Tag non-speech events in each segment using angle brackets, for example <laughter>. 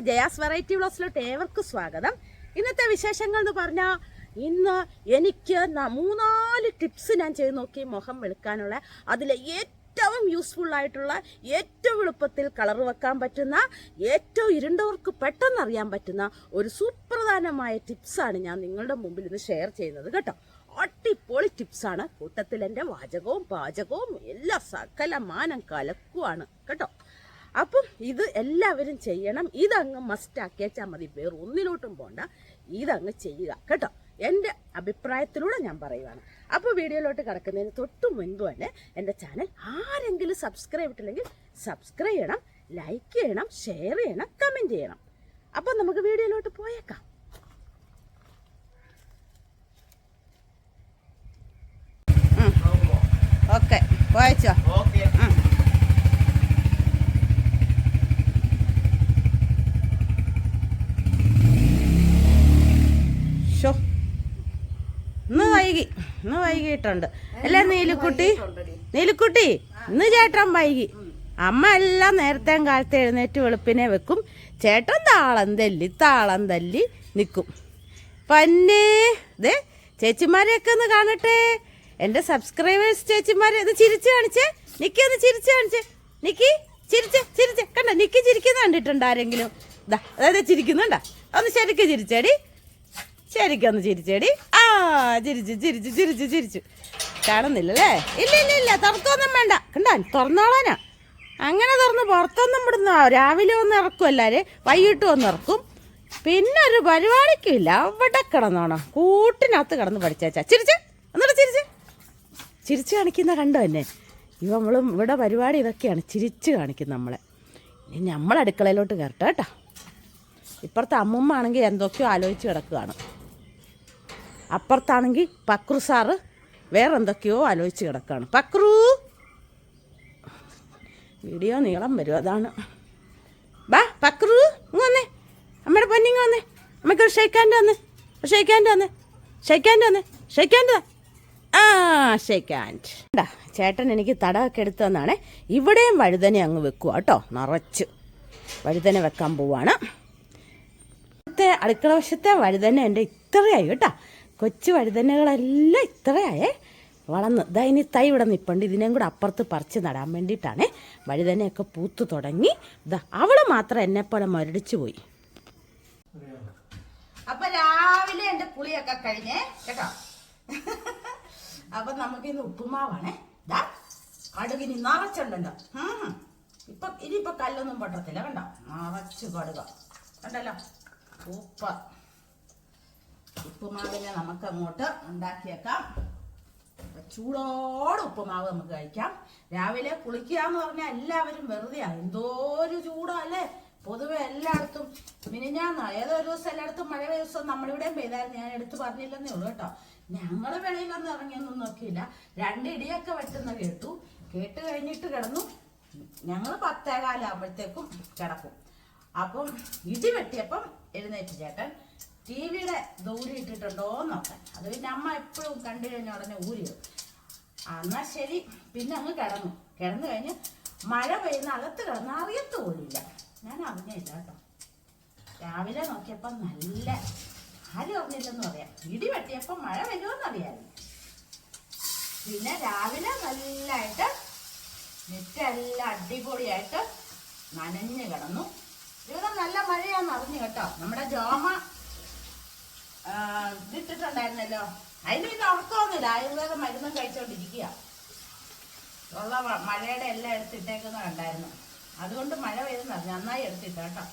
Jaya's variety ബ്ലോസിലോട്ട് ഏവർക്കും സ്വാഗതം. ഇന്നത്തെ വിശേഷങ്ങൾ എന്ന് പറഞ്ഞാൽ ഇന്ന് എനിക്ക് മൂന്നാൽ ടിപ്സ് ഞാൻ ചെയ്ത് നോക്കി മുഖം വെളുക്കാനുള്ള അതിലെ ഏറ്റവും യൂസ്ഫുൾ ആയിട്ടുള്ള ഏറ്റവും എളുപ്പത്തിൽ കളർ വെക്കാൻ പറ്റുന്ന ഏറ്റവും ഇരുണ്ടവർക്ക് പെട്ടെന്ന് അറിയാൻ പറ്റുന്ന ഒരു സുപ്രധാനമായ ടിപ്സാണ് ഞാൻ നിങ്ങളുടെ മുമ്പിൽ ഇന്ന് ഷെയർ ചെയ്യുന്നത് കേട്ടോ. അടിപൊളി ടിപ്സാണ് കൂട്ടത്തിൽ എന്റെ വാചകവും പാചകവും എല്ലാ സകല മാനം കലക്കുവാണ് കേട്ടോ. അപ്പം ഇത് എല്ലാവരും ചെയ്യണം. ഇതങ്ങ് മസ്റ്റ് ആക്കിയാച്ചാൽ മതി. വേറെ ഒന്നിലോട്ടും പോണ്ട. ഇതങ്ങ് ചെയ്യുക. കേട്ടോ? എന്റെ അഭിപ്രായത്തിലൂടെ ഞാൻ പറയുവാണ്. അപ്പോൾ വീഡിയോയിലോട്ട് കിടക്കുന്നതിന് തൊട്ട് മുൻപ് തന്നെ എന്റെ ചാനൽ ആരെങ്കിലും സബ്സ്ക്രൈബ് ഇട്ടില്ലെങ്കിൽ സബ്സ്ക്രൈബ് ചെയ്യണം ലൈക്ക് ചെയ്യണം ഷെയർ ചെയ്യണം കമന്റ് ചെയ്യണം. അപ്പോൾ നമുക്ക് വീഡിയോയിലോട്ട് പോയേക്കാം. ഓക്കെ. വായിച്ചോ ഷോ ഇന്ന് വൈകി ഇന്ന് വൈകിട്ടുണ്ട്. അല്ലേ നീലുക്കുട്ടി? നീലുക്കുട്ടി ഇന്ന് ചേട്ടൻ വൈകി. അമ്മ എല്ലാം നേരത്തെ കാലത്ത് എഴുന്നേറ്റ് വെളുപ്പിനെ വെക്കും. ചേട്ടൻ താളം തല്ലി താളം തല്ലി നിൽക്കും പന്നെ ദേ ചേച്ചിമാരെയൊക്കെ ഒന്ന് കാണട്ടെ. എന്റെ സബ്സ്ക്രൈബേഴ്സ് ചേച്ചിമാരെ ഇത് ചിരിച്ചു കാണിച്ചേ. നിക്കി ഒന്ന് ചിരിച്ചു കാണിച്ചേ. നിക്കി ചിരിച്ച് ചിരിച്ച്. കണ്ട നിക്കി ചിരിക്കുന്ന കണ്ടിട്ടുണ്ട് ആരെങ്കിലും? ഇതാ അതായത് ചിരിക്കുന്നുണ്ടാ? ഒന്ന് ശരിക്കും ചിരിച്ചേടി. ശരിക്കൊന്ന് ചിരിച്ചേടി. ആ ചിരിച്ചു ചിരിച്ചു ചിരിച്ചു ചിരിച്ചു. കാണുന്നില്ലല്ലേ? ഇല്ല ഇല്ല ഇല്ല തുറക്കൊന്നും വേണ്ട. കണ്ടാ തുറന്നോളാനാ. അങ്ങനെ തുറന്ന് പുറത്തൊന്നും വിടുന്ന രാവിലെ ഒന്ന് ഇറക്കും എല്ലാവരും വൈകിട്ട് ഒന്ന് ഇറക്കും. പിന്നെ ഒരു പരിപാടിക്കും ഇല്ല അവിടെ കിടന്നോണോ. കൂട്ടിനകത്ത് കിടന്ന് പഠിച്ചാച്ചാ. ചിരിച്ച് എന്നിട്ട് ചിരിച്ച്. ചിരിച്ച് കാണിക്കുന്ന കണ്ടോ എന്നെ? ഇവ നമ്മളും ഇവിടെ പരിപാടി ഇതൊക്കെയാണ് ചിരിച്ച് കാണിക്കുന്നത് നമ്മളെ. ഇനി നമ്മൾ അടുക്കളയിലോട്ട് കയറട്ടെ കേട്ടോ. ഇപ്പുറത്തെ അമ്മുമ്മ ആണെങ്കിൽ എന്തൊക്കെയോ ആലോചിച്ച് കിടക്കുകയാണ്. അപ്പുറത്താണെങ്കിൽ പക്രു സാറ് വേറെ എന്തൊക്കെയോ ആലോചിച്ച് കിടക്കുകയാണ് പക്രു! വീഡിയോ നീളം വരും അതാണ്. ബാ പക്രു ഇങ്ങ് വന്നേ. അമ്മയുടെ പൊന്നിങ്ങ് വന്നേ. അമ്മയ്ക്ക് ഷെയ്ക്കാന്റെ വന്ന്. ഷെയ്ക്കാന്റെ വന്ന്. ഷെയ്ക്കാന്റെ വന്ന്. ഷെയ്ക്കാന്റെ ആ ഷെയ്ക്കാൻഡ് ഉണ്ടാ ചേട്ടൻ എനിക്ക് തടമൊക്കെ എടുത്തു തന്നാണേ. ഇവിടെയും വഴുതനെ അങ്ങ് വെക്കുക കേട്ടോ നിറച്ച്. വഴുതന വെക്കാൻ പോവാണ്. അടുക്കള വശത്തെ വഴുതന എന്റെ ഇത്രയായി കേട്ടോ. കൊച്ചു വഴുതനകളെല്ലാം ഇത്രയായേ വളർന്ന്. ഇതാ ഇനി തൈ ഇവിടെ നിൽപ്പുണ്ട് ഇതിനെയും കൂടെ അപ്പുറത്ത് പറിച്ച് നടാൻ വേണ്ടിയിട്ടാണ് വഴുതനയൊക്കെ പൂത്തു തുടങ്ങി. ഇതാ അവൾ മാത്രം എന്നെപ്പോലെ മരടിച്ചു പോയി. അപ്പൊ രാവിലെ എന്റെ പുളിയൊക്കെ കഴിഞ്ഞേ കേട്ടോ? അപ്പൊ നമുക്ക് ഇന്ന് ഉപ്പുമാവാണേ കടുകിനി നിറച്ചുണ്ടല്ലോ. ഇപ്പൊ ഇനിയിപ്പൊ കല്ലൊന്നും പൊട്ടത്തില്ല കണ്ടോ? നിറച്ച് കടുക. കണ്ടല്ലോ? ഉപ്പ ഉപ്പുമാവിനെ നമുക്ക് അങ്ങോട്ട് ഉണ്ടാക്കിയേക്കാം ചൂടോട് ഉപ്പുമാവ് നമുക്ക് കഴിക്കാം. രാവിലെ കുളിക്കുക എന്ന് പറഞ്ഞാൽ എല്ലാവരും വെറുതെയാ എന്തോ ഒരു ചൂടാ അല്ലേ? പൊതുവെ എല്ലായിടത്തും മിനിഞ്ഞാന്നോ ഏതോ ഒരു ദിവസം എല്ലായിടത്തും മഴ ദിവസം നമ്മളിവിടെ പെയ്തായിരുന്നു. ഞാൻ എടുത്തു പറഞ്ഞില്ലെന്നേ ഉള്ളൂ കേട്ടോ. ഞങ്ങൾ വെളിയിലൊന്നും ഇറങ്ങിയൊന്നും നോക്കിയില്ല. രണ്ട് ഇടിയൊക്കെ വെട്ടുന്ന കേട്ടു. കേട്ട് കഴിഞ്ഞിട്ട് കിടന്നു. ഞങ്ങൾ പത്തേകാലാകുമ്പോഴത്തേക്കും കിടക്കും. അപ്പം ഇടി വെട്ടിയപ്പം എഴുന്നേറ്റ് ചേട്ടൻ ടി വിയുടെ ദൂരി ഇട്ടിട്ടുണ്ടോ നോക്കാൻ അത് പിന്നെ അമ്മ എപ്പോഴും കണ്ടു കഴിഞ്ഞ ഉടനെ ഊരി ആ, എന്നാ ശരി. പിന്നെ അങ്ങ് കിടന്നു. കിടന്നു കഴിഞ്ഞ് മഴ പെയ്യുന്ന അകത്ത് കിടന്ന് അറിയത്ത് പോലില്ല ഞാൻ അറിഞ്ഞില്ല കേട്ടോ. രാവിലെ നോക്കിയപ്പം നല്ല ആരും അറിഞ്ഞില്ലെന്ന് പറയാം. ഇടി വെട്ടിയപ്പം മഴ വരുമെന്ന് അറിയാമായിരുന്നു പിന്നെ രാവിലെ നല്ലതായിട്ട് നെറ്റെല്ലാം അടിപൊളിയായിട്ട് നനഞ്ഞു കിടന്നു. ഇവിടെ നല്ല മഴയാന്ന് അറിഞ്ഞു കേട്ടോ. നമ്മുടെ ജോമ ഇതിട്ടിട്ടുണ്ടായിരുന്നല്ലോ. അതിന് പിന്നെ ഉറക്കമൊന്നുമില്ല ആയുർവേദ മരുന്നും കഴിച്ചോണ്ടിരിക്കുക ഉള്ള മഴയുടെ എല്ലാം എടുത്തിട്ടേക്കുന്ന കണ്ടായിരുന്നു. അതുകൊണ്ട് മഴ അറിഞ്ഞു നന്നായി എടുത്തിട്ട കേട്ടോ.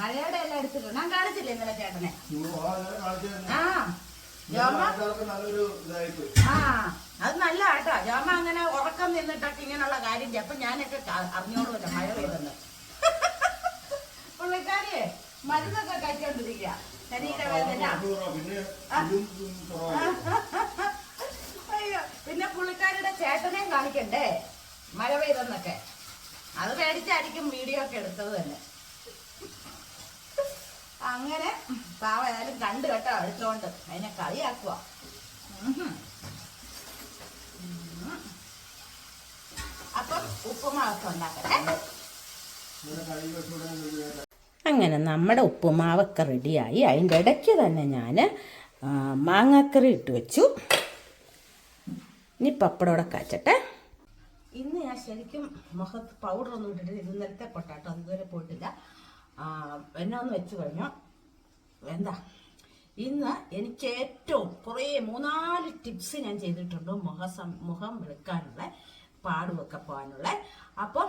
മഴയുടെ എല്ലാം എടുത്തിട്ടുണ്ട്. ഞാൻ കാണിച്ചില്ല ഇന്നലെ ചേട്ടനെ? ആ ആ അത് നല്ല കേട്ടോ. ജോമ അങ്ങനെ ഉറക്കം നിന്നിട്ടൊക്കെ ഇങ്ങനെയുള്ള കാര്യം. അപ്പൊ ഞാനൊക്കെ അറിഞ്ഞോളൂല്ലോ മഴ പെയ്തെന്ന്. മരുന്നൊക്കെ കഴിച്ചോണ്ടിരിക്കുക ശരീരവേദന അയ്യോ പിന്നെ പുള്ളിക്കാരുടെ ചേട്ടനെയും കാണിക്കണ്ടേ? മഴ പെയ്തെന്നൊക്കെ. അത് പേടിച്ചായിരിക്കും വീഡിയോ ഒക്കെ എടുത്തത് തന്നെ. അങ്ങനെ പാവ ഏതായാലും കണ്ടു കേട്ടോ എടുത്തോണ്ട്. അതിനെ കളിയാക്കുക അപ്പം ഉപ്പുമാവൊക്കെ ഉണ്ടാക്കട്ടെ. അങ്ങനെ നമ്മുടെ ഉപ്പുമാവൊക്കെ റെഡിയായി. അതിന്റെ ഇടയ്ക്ക് തന്നെ ഞാൻ മാങ്ങാക്കറി ഇട്ട് വെച്ചു. ഇനി പപ്പടോടെ കാച്ചട്ടെ. ഇന്ന് ഞാൻ ശരിക്കും മുഖത്ത് പൗഡർ ഒന്നും ഇട്ടിട്ട് ഇന്നലത്തെ പൊട്ടാട്ടോ അതുവരെ പോയിട്ടില്ല. എന്നാ ഒന്ന് വെച്ച് കഴിഞ്ഞു എന്താ ഇന്ന് എനിക്ക് ഏറ്റവും കുറേ മൂന്നാൽ ടിപ്സ് ഞാൻ ചെയ്തിട്ടുണ്ട് മുഖ മുഖം വെളുക്കാനുള്ള പാടുമൊക്കെ പോകാനുള്ള. അപ്പം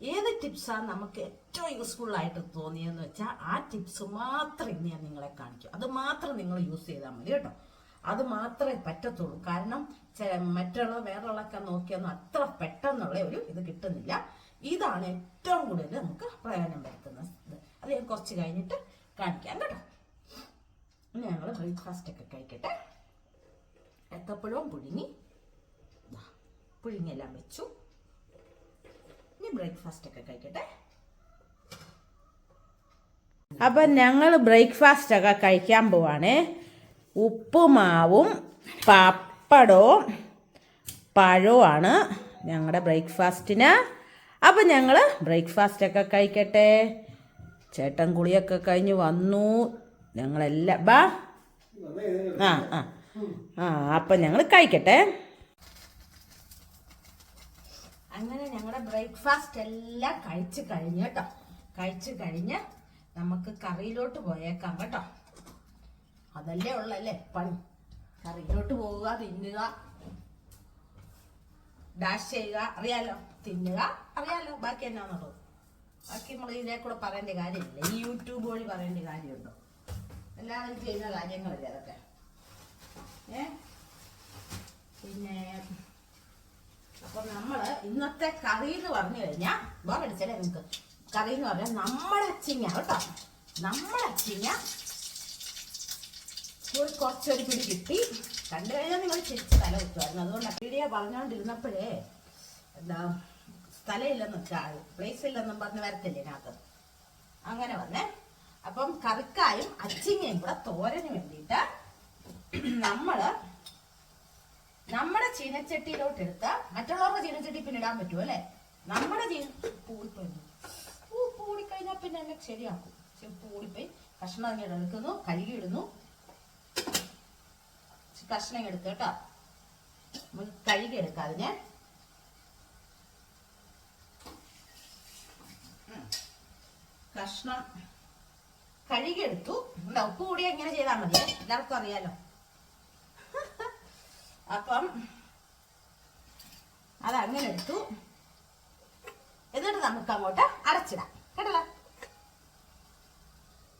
ഏത് ടിപ്സാണ് നമുക്ക് ഏറ്റവും യൂസ്ഫുൾ ആയിട്ട് തോന്നിയെന്ന് വെച്ചാൽ ആ ടിപ്സ് മാത്രം ഇന്ന് ഞാൻ നിങ്ങളെ കാണിക്കും. അത് മാത്രം നിങ്ങൾ യൂസ് ചെയ്താൽ മതി കേട്ടോ. അത് മാത്രമേ പറ്റത്തുള്ളൂ. കാരണം മറ്റുള്ള വേറെയുള്ളൊക്കെ നോക്കിയൊന്നും അത്ര പെട്ടെന്നുള്ള ഒരു ഇത് കിട്ടുന്നില്ല. ഇതാണ് ഏറ്റവും കൂടുതൽ നമുക്ക് പ്രയോജനം വരുത്തുന്നത്. അത് ഞാൻ കുറച്ച് കഴിഞ്ഞിട്ട് കാണിക്കാം കേട്ടോ. ഇനി ഞങ്ങൾ ബ്രേക്ക്ഫാസ്റ്റ് ഒക്കെ കഴിക്കട്ടെ. ഏത്തപ്പഴവും പുഴുങ്ങി. പുഴുങ്ങിയെല്ലാം വെച്ചു. ഇനി ബ്രേക്ക്ഫാസ്റ്റ് ഒക്കെ കഴിക്കട്ടെ. അപ്പം ഞങ്ങൾ ബ്രേക്ക്ഫാസ്റ്റ് ഒക്കെ കഴിക്കാൻ പോവാണ്. ഉപ്പുമാവും പപ്പടവും പഴവുമാണ് ഞങ്ങളുടെ ബ്രേക്ക്ഫാസ്റ്റിന് അപ്പം ഞങ്ങൾ ബ്രേക്ക്ഫാസ്റ്റ് ഒക്കെ കഴിക്കട്ടെ. ചേട്ടൻ കുളിയൊക്കെ കഴിഞ്ഞ് വന്നു. ഞങ്ങളെല്ലാം ബാ. ആ ആ. ആ അപ്പം ഞങ്ങൾ കഴിക്കട്ടെ. അങ്ങനെ ഞങ്ങളുടെ ബ്രേക്ക്ഫാസ്റ്റ് എല്ലാം കഴിച്ചു കഴിഞ്ഞ് കേട്ടോ. കഴിച്ച് കഴിഞ്ഞ് നമുക്ക് കറിയിലോട്ട് പോയേക്കാം കേട്ടോ. അതല്ലേ ഉള്ളല്ലേ? പണി. കറിയിലോട്ട് പോവുക തിന്നുക ഡാഷ് ചെയ്യുക അറിയാലോ? തിന്നുക അറിയാലോ? ബാക്കി എന്നാന്നുള്ളത്? ബാക്കി നമ്മൾ ഇതേ കൂടെ പറയേണ്ട കാര്യമില്ല. ഈ യൂട്യൂബ് വഴി പറയേണ്ട കാര്യമുണ്ടോ? എല്ലാവരും ചെയ്യുന്ന കാര്യങ്ങളല്ലേ അതൊക്കെ? ഏ? പിന്നെ അപ്പൊ നമ്മൾ ഇന്നത്തെ കറി എന്ന് പറഞ്ഞു കഴിഞ്ഞാൽ ബോറടിച്ചല്ലേ നിങ്ങൾക്ക് കറി എന്ന് പറഞ്ഞാൽ നമ്മളെ അച്ചിങ്ങ കേട്ടോ. നമ്മളെ അച്ചിങ്ങ ഒരു കുറച്ചൊരു പിടി കിട്ടി. കണ്ടു കഴിഞ്ഞാൽ നിങ്ങൾ ചിരിച്ച് തല കുത്തുമായിരുന്നു. അതുകൊണ്ട് വീഡിയോ പറഞ്ഞുകൊണ്ടിരുന്നപ്പോഴേ എന്താ സ്ഥലമില്ലെന്ന് വെച്ചാൽ പ്ലേസ് ഇല്ലെന്നും പറഞ്ഞ് വരത്തില്ലേ ഇതിനകത്ത്? അങ്ങനെ വന്നേ. അപ്പം കറിക്കായും അച്ചിങ്ങയും കൂടെ തോരന് വേണ്ടിയിട്ട് നമ്മൾ നമ്മുടെ ചീനച്ചട്ടിയിലോട്ട് എടുത്ത മറ്റുള്ളവരുടെ ചീനച്ചട്ടി പിന്നെ ഇടാൻ പറ്റുമോ അല്ലെ? നമ്മുടെ ചീന പൂടിപ്പോയി. പൂ പൂടിക്കഴിഞ്ഞാൽ പിന്നെ എന്നെ ശരിയാക്കും. പൂടിപ്പോയി. കഷ്ണം അങ്ങനെ എടുക്കുന്നു കഴുകി ഇടുന്നു കഷ്ണം എടുത്തു കേട്ടോ. കഴുകി എടുക്കാം അതിനെ. ഉം. കഷ്ണം കഴുകിയെടുത്തു ഉപ്പ് കൂടി എങ്ങനെ ചെയ്താൽ മതി? എല്ലാവർക്കും അറിയാലോ. അപ്പം അത് അങ്ങനെ എടുത്തു. എന്നിട്ട് നമുക്ക് അങ്ങോട്ട് അരച്ചിടാം. കേട്ടല്ലോ?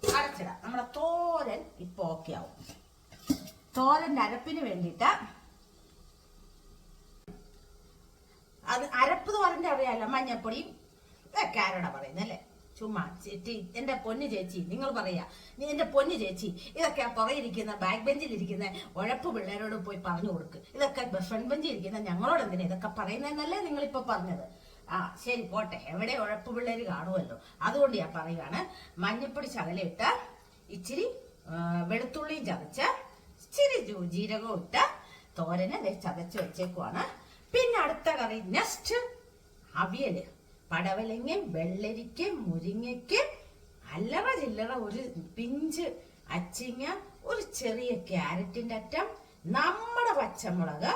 അരച്ചിടാം. നമ്മുടെ തോരൻ ഇപ്പൊ ഓക്കെ ആവും. തോരന്റെ അരപ്പിന് വേണ്ടിയിട്ട് അത് അരപ്പ് തോരന്റെ അറിയാലോ മഞ്ഞപ്പൊടിയും ഇതൊക്കെ പറയുന്നല്ലേ ചുമ്മാ ചേച്ചി എന്റെ പൊന്നു ചേച്ചി നിങ്ങൾ പറയാ. നീ എന്റെ പൊന്നു ചേച്ചി ഇതൊക്കെ ആ പുറയിരിക്കുന്ന ബാക്ക് ബെഞ്ചിൽ ഇരിക്കുന്ന ഉഴപ്പ് പിള്ളേരോട് പോയി പറഞ്ഞു കൊടുക്ക്. ഇതൊക്കെ ഫ്രണ്ട് ബെഞ്ചിൽ ഇരിക്കുന്ന ഞങ്ങളോട് എന്തിനാ ഇതൊക്കെ പറയുന്നതെന്നല്ലേ നിങ്ങൾ ഇപ്പൊ പറഞ്ഞത്? ആ ശരി പോട്ടെ. എവിടെ ഉഴപ്പ് പിള്ളേര് കാണുമല്ലോ. അതുകൊണ്ട് ഞാൻ പറയുകയാണ് മഞ്ഞപ്പൊടി ശകലമിട്ട് ഇച്ചിരി വെളുത്തുള്ളിയും ചതച്ച് ഇച്ചിരി ജീരകവും ഇട്ട് തോരന് ചതച്ച് വെച്ചേക്കുവാണ്. പിന്നെ അടുത്ത കറി നെക്സ്റ്റ് അവിയൽ. പടവലങ്ങയും വെള്ളരിക്ക മുരിങ്ങയ്ക്ക് അല്ലറ ചില്ലറ ഒരു പിഞ്ച് അച്ചിങ്ങ ഒരു ചെറിയ ക്യാരറ്റിന്റെ അറ്റം നമ്മുടെ പച്ചമുളക്.